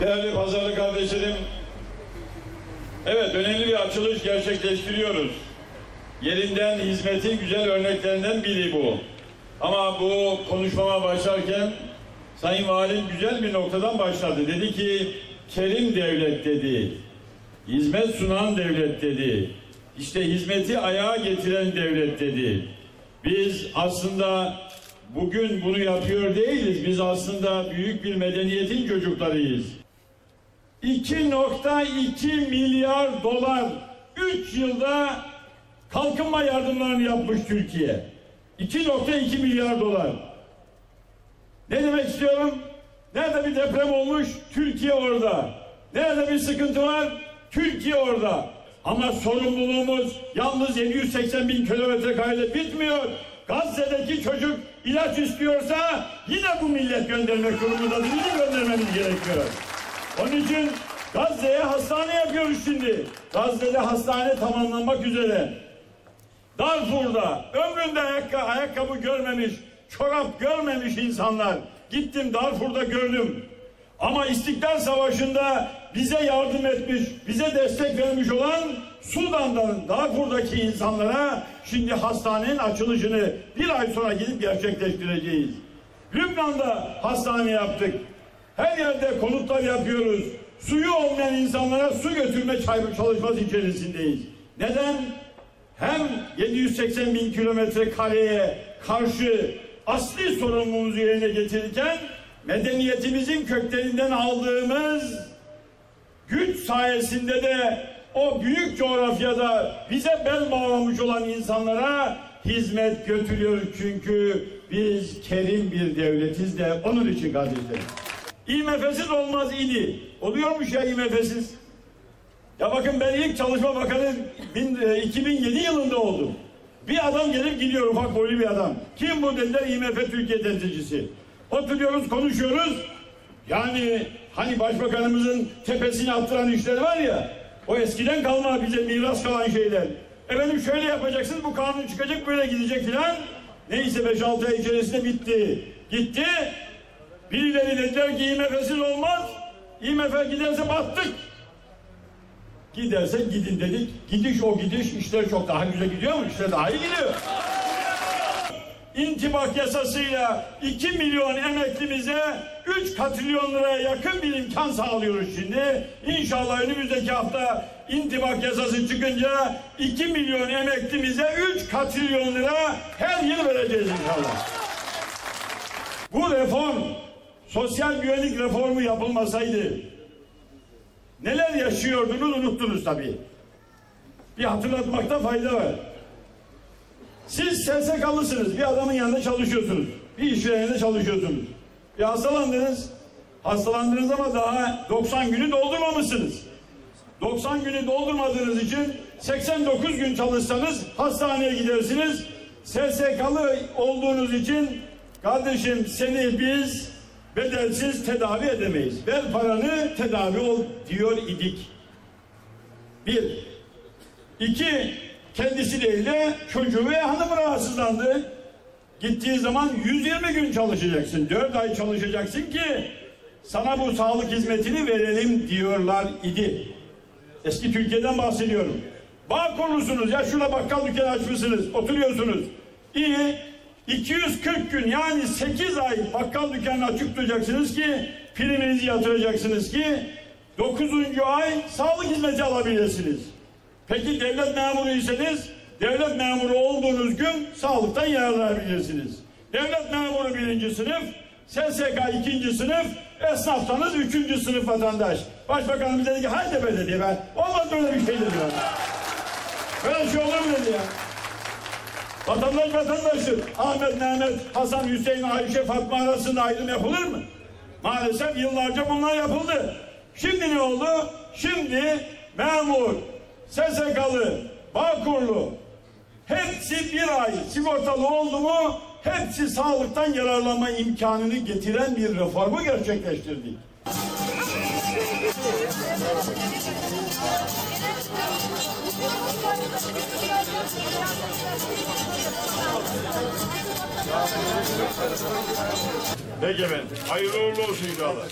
Değerli pazarlı kardeşlerim, evet önemli bir açılış gerçekleştiriyoruz. Yerinden hizmetin güzel örneklerinden biri bu. Ama bu konuşmama başlarken Sayın Valim güzel bir noktadan başladı. Dedi ki kerim devlet dedi. Hizmet sunan devlet dedi. İşte hizmeti ayağa getiren devlet dedi. Biz aslında bugün bunu yapıyor değiliz. Biz aslında büyük bir medeniyetin çocuklarıyız. 2.2 milyar dolar 3 yılda kalkınma yardımlarını yapmış Türkiye. 2.2 milyar dolar. Ne demek istiyorum? Nerede bir deprem olmuş? Türkiye orada. Nerede bir sıkıntı var? Türkiye orada. Ama sorumluluğumuz yalnız 780 bin kilometre karede bitmiyor. Gazze'deki çocuk ilaç istiyorsa yine bu millet göndermek durumundadır. Yine göndermemiz gerekiyor. Onun için Gazze'ye hastane yapıyoruz şimdi. Gazze'de hastane tamamlanmak üzere. Darfur'da ömründe ayakkabı, ayakkabı görmemiş, çorap görmemiş insanlar. Gittim Darfur'da gördüm. Ama İstiklal Savaşı'nda bize yardım etmiş, bize destek vermiş olan Sudan'dan Darfur'daki insanlara şimdi hastanenin açılışını bir ay sonra gidip gerçekleştireceğiz. Lübnan'da hastane yaptık. Her yerde konutlar yapıyoruz. Suyu olmayan insanlara su götürme çalışması içerisindeyiz. Neden? Hem 780 bin kilometre kareye karşı asli sorumluluğumuzu yerine getirirken medeniyetimizin köklerinden aldığımız güç sayesinde de o büyük coğrafyada bize bel bağlamış olan insanlara hizmet götürüyoruz çünkü biz kerim bir devletiz de onun için kardeşlerim. IMF'siz olmaz idi. Oluyormuş ya IMF'siz. Ya bakın ben ilk çalışma bakanı 2007 yılında oldum. Bir adam gelip gidiyor ufak boylu bir adam. Kim bu dediler IMF Türkiye temsilcisi. Oturuyoruz konuşuyoruz. Yani hani başbakanımızın tepesine attıran işler var ya. O eskiden kalma bize miras kalan şeyler. Efendim şöyle yapacaksınız bu kanun çıkacak böyle gidecek filan. Neyse 5-6 ay içerisinde bitti. Gitti. Birileri dediler ki IMF'siz olmaz. IMF giderse battık. Giderse gidin dedik. Gidiş o gidiş işler çok daha güzel gidiyor mu? İşler daha iyi gidiyor. İntibak yasasıyla 2 milyon emeklimize 3 katrilyon liraya yakın bir imkan sağlıyoruz şimdi. İnşallah önümüzdeki hafta intibak yasası çıkınca 2 milyon emeklimize 3 katrilyon lira her yıl vereceğiz inşallah. Bu reform sosyal güvenlik reformu yapılmasaydı neler yaşıyordunuz unuttunuz tabii. Bir hatırlatmakta fayda var. Siz SSK'lısınız. Bir adamın yanında çalışıyorsunuz. Bir işvereninde çalışıyorsunuz. Bir hastalandınız. Hastalandınız ama daha 90 günü doldurmamışsınız. 90 günü doldurmadığınız için 89 gün çalışsanız hastaneye gidersiniz. SSK'lı olduğunuz için kardeşim seni biz bedelsiz tedavi edemeyiz. Ver paranı tedavi ol diyor idik. Bir. İki. Kendisi değil de çocuğu ve hanımı rahatsızlandı. Gittiği zaman 120 gün çalışacaksın. 4 ay çalışacaksın ki sana bu sağlık hizmetini verelim diyorlar idi. Eski Türkiye'den bahsediyorum. Bağ kurulusunuz ya şurada bakkal dükkanı açmışsınız. Oturuyorsunuz. İyi. 240 gün yani 8 ay bakkal dükkanı açık tutacaksınız ki priminizi yatıracaksınız ki 9. ay sağlık hizmeti alabilirsiniz. Peki devlet memuruysanız devlet memuru olduğunuz gün sağlıktan yararlanabilirsiniz. Devlet memuru birinci sınıf, SSK ikinci sınıf, esnaftanız üçüncü sınıf vatandaş. Başbakanımız dedi ki haydi be dedi ben. Olmaz böyle bir şey dedi ben. Böyle şey olur mu dedi ya. Vatandaş vatandaştır. Ahmet, Mehmet, Hasan, Hüseyin, Ayşe, Fatma arasında ayrım yapılır mı? Maalesef yıllarca bunlar yapıldı. Şimdi ne oldu? Şimdi memur, SSK'lı, Bağkurlu hepsi bir ay sigortalı oldu mu hepsi sağlıktan yararlanma imkanını getiren bir reformu gerçekleştirdik. Peki efendim. Hayırlı uğurlu olsun inşallah.